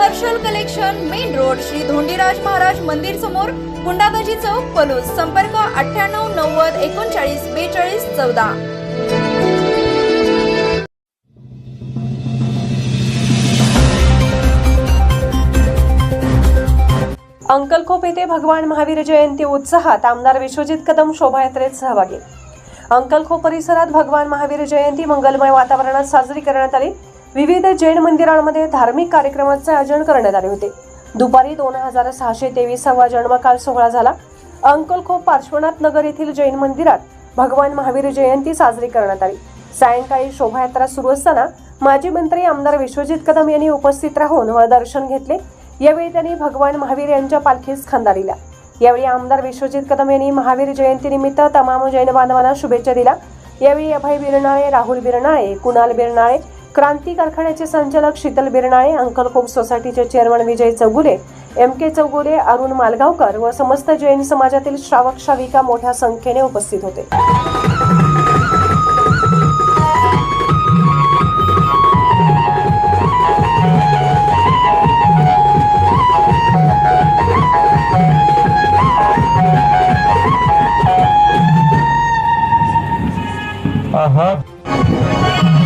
Harshal collection main road Shri Dhondiraj Maharaj मंदिर समोर गुंडागजी चौक पलूस. संपर्क अठ्ठ्याण्णव नव्वद एकोणचाळीस बेचाळीस चौदा. अंकलखोप येथे भगवान महावीर जयंती उत्साहात आमदार विश्वजित कदम शोभायात्रेत सहभागी. अंकलखोप परिसरात भगवान महावीर जयंती मंगलमय वातावरणात साजरी करण्यात आली. विविध जैन मंदिरांमध्ये धार्मिक कार्यक्रमाचे आयोजन करण्यात आले होते. दुपारी दोन हजार सहाशे तेवीसावा जन्मकाल सोहळा झाला. अंकलखोप पार्श्वनाथ नगर येथील जैन मंदिरात भगवान महावीर जयंती साजरी करण्यात आली. सायंकाळी शोभायात्रा सुरू असताना माजी मंत्री आमदार विश्वजित कदम यांनी उपस्थित राहून व दर्शन घेतले. यावेळी त्यांनी भगवान महावीर यांच्या पालखीस खांदा दिला यावेळी आमदार विश्वजित कदम यांनी महावीर जयंतीनिमित्त तमाम जैन बांधवांना शुभेच्छा दिल्या. यावेळी अभय बिरनाळे राहुल बिरनाळे कुणाल बिरनाळे क्रांती कारखान्याचे संचालक शीतल बिरणाळे अंकल कोम सोसायटीचे chairman Vijay Chougule M K Chougule Arun Malgaonkar व समस्त जैन समाजातील श्रावक श्राविका मोठ्या संख्येने उपस्थित होते Uh-huh.